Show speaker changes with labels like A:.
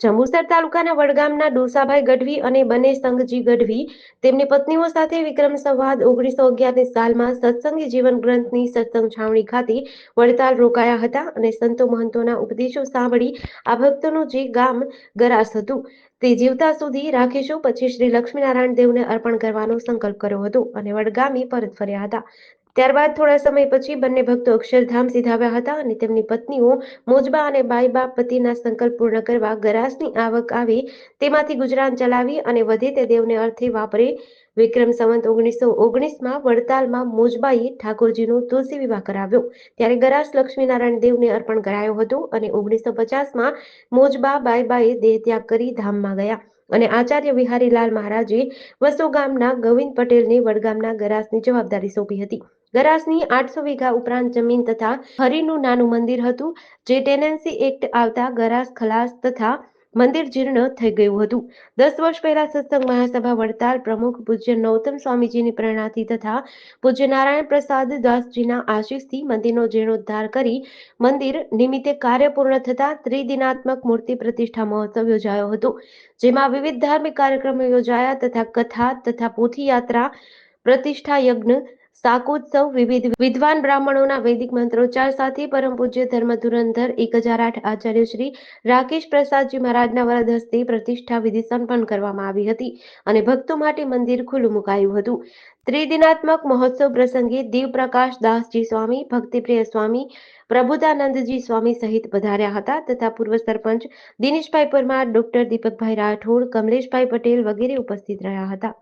A: જંબુસર તાલુકાના વડગામના ડોસાભાઈ ગઢવી અને બને સંઘજી ગઢવી તેમની પત્નીઓ સાથે વિક્રમ સંવાદ ઓગણીસો અગિયારની સાલમાં સત્સંગી જીવન ગ્રંથની સત્સંગ છાવણી ખાતે વડતાલ રોકાયા હતા અને સંતો મહંતોના ઉપદેશો સાંભળી આ ભક્તોનું જે ગામ ગરાસ હતું તે જીવતા સુધી રાખીશું. પછી શ્રી લક્ષ્મીનારાયણ દેવને અર્પણ કરવાનો સંકલ્પ કર્યો હતો અને વડગામી પરત ફર્યા હતા. ત્યારબાદ થોડા સમય પછી બંને ભક્તો અક્ષરધામ સીધાવ્યા હતા અને તેમની પત્નીઓ મોજબા અને બાઈબા પતિના સંકલ્પ પૂર્ણ કરવા ગરાસની આવક આવે તેમાંથી ગુજરાન ચલાવી અને વધે તે દેવને અર્થે વાપરે. વિક્રમ સંવંત ઓગણીસો ઓગણીસમાં વડતાલમાં મોજબાઈએ ઠાકોરજીનો તુલસી વિવાહ કરાવ્યો. ત્યારે ગરાસ લક્ષ્મીનારાયણ દેવને અર્પણ કરાયો હતો અને ઓગણીસો પચાસમાં મોજબા બાઈબાએ દેહ ત્યાગ કરી ધામમાં ગયા. અને આચાર્ય વિહારીલાલ મહારાજે વસો ગામના ગોવિંદ પટેલને વડગામના ગરાસની જવાબદારી સોંપી હતી. ગરાસની આઠસો વીઘા ઉપરાંત જમીન તથા હરિનું નાનું મંદિર હતું, જે ટેનન્સી એક્ટ આવતા ગરાસ ખલાસ તથા મંદિર જીર્ણ થઈ ગયું હતું. દસ વર્ષ પહેલા સત્સંગ મહાસભા વડતાલ પ્રમુખ પૂજ્ય નૌતમ સ્વામીજીની પ્રેરણાથી તથા પૂજ્ય નારાયણ પ્રસાદ દાસજીના આશીષથી મંદિરનો જીર્ણોદ્ધાર કરી મંદિર નિમિત્તે કાર્ય પૂર્ણ થતા ત્રિદિનાત્મક મૂર્તિ પ્રતિષ્ઠા મહોત્સવ યોજાયો હતો, જેમાં વિવિધ ધાર્મિક કાર્યક્રમો યોજાયા તથા કથા તથા પોથી યાત્રા પ્રતિષ્ઠા યજ્ઞ શાકોત્સવ, વિવિધ વિદ્વાન બ્રાહ્મણોના વૈદિક મંત્રોચ્ચાર સાથે પરમ પૂજ્ય ધર્મ ધુરંધર એક હજાર આઠ આચાર્ય શ્રી રાકેશ પ્રસાદજી મહારાજના વરદ હસ્તે પ્રતિષ્ઠા વિધિ સંપન્ન કરવામાં આવી હતી અને ભક્તો માટે મંદિર ખુલ્લું મુકાયું હતું. ત્રિદિનાત્મક મહોત્સવ પ્રસંગે દેવ પ્રકાશ દાસજી સ્વામી, ભક્તિપ્રિય સ્વામી પ્રભુદાનંદજી સ્વામી સહિત પધાર્યા હતા તથા પૂર્વ સરપંચ દિનેશભાઈ પરમાર, ડોક્ટર દીપકભાઈ રાઠોડ, કમલેશભાઈ પટેલ વગેરે ઉપસ્થિત રહ્યા હતા.